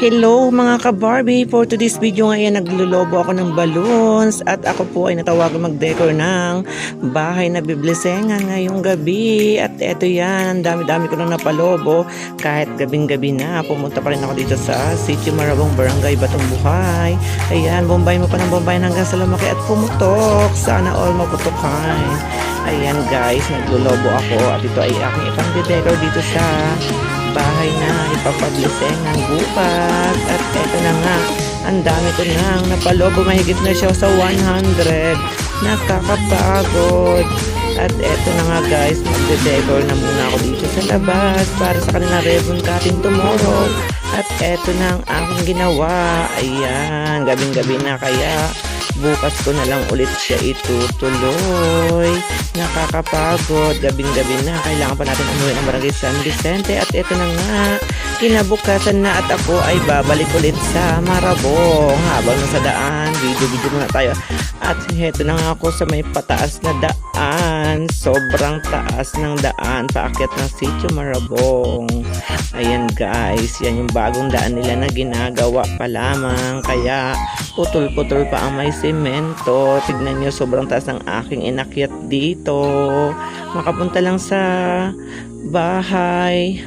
Hello mga ka-Barbie! For today's video ngayon naglulobo ako ng balloons at ako po ay natawagan mag-decor ng bahay na biblisengan ngayong gabi. At eto yan, ang dami-dami ko nang napalobo kahit gabing-gabi na. Pumunta pa rin ako dito sa Sitio Marabong Barangay Batong Buhay. Ayan, bombay mo pa ng bombay hanggang sa lumaki at pumutok. Sana all maputukan. Ayan guys, naglulobo ako at ito ay aking ipang-decor dito sa bahay na ipapaglisengan bukas. At eto na nga ang dami ko nang napalobo. Mahigit na siya sa 100 nakakapagod. At eto na nga guys magde-decor na muna ako dito sa labas para sa kanilang ribbon cutting tomorrow. At eto na ang aking ginawa. Ayan gabing gabi na kaya bukas ko na lang ulit siya itutuloy nakakapagod. Gabing-gabi na. Kailangan pa natin umuwi ng barangay San Vicente. At ito na nga kinabukasan na at ako ay babalik ulit sa Marabong habang nasa daan video-video muna tayo. At heto na nga ako sa may pataas na daan. Sobrang taas ng daan. Paakyat ng sitio Marabong ayan guys. Yan yung bagong daan nila na ginagawa pa lamang. Kaya putol-putol pa ang may semento tignan nyo sobrang taas ng aking inakyat dito. Makapunta lang sa bahay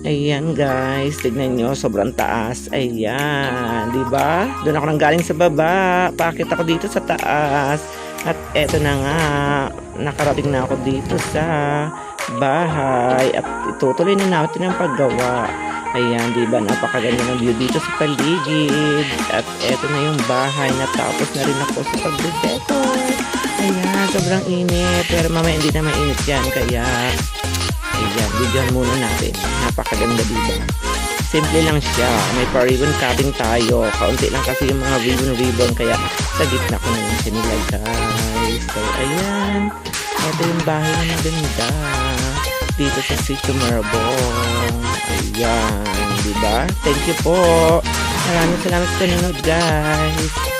Ayan guys, tignan nyo, sobrang taas. Ayan, di ba? Doon ako nang galing sa baba. Pakit ako dito sa taas. At eto na nga, nakarating na ako dito sa bahay. At itutuloy na natin ang paggawa. Ayan, di ba? Napakaganda ng view dito sa paligid. At eto na yung bahay. Natapos na rin ako sa pag-decor. Ayan, sobrang init. Pero mamaya hindi na mainit yan. Kaya Ayan, bigyan muna natin. Napakaganda dito. Simple lang siya. May pa-ribbon cutting tayo. Kaunti lang kasi yung mga ribbon-ribbon. Kaya sa gitna ko na yung sinilay guys. So, ayan. Ito yung bahay na maganda. Dito sa Sitio Marabong. Ayan. Diba? Thank you po. Maraming salamat sa nanonood guys.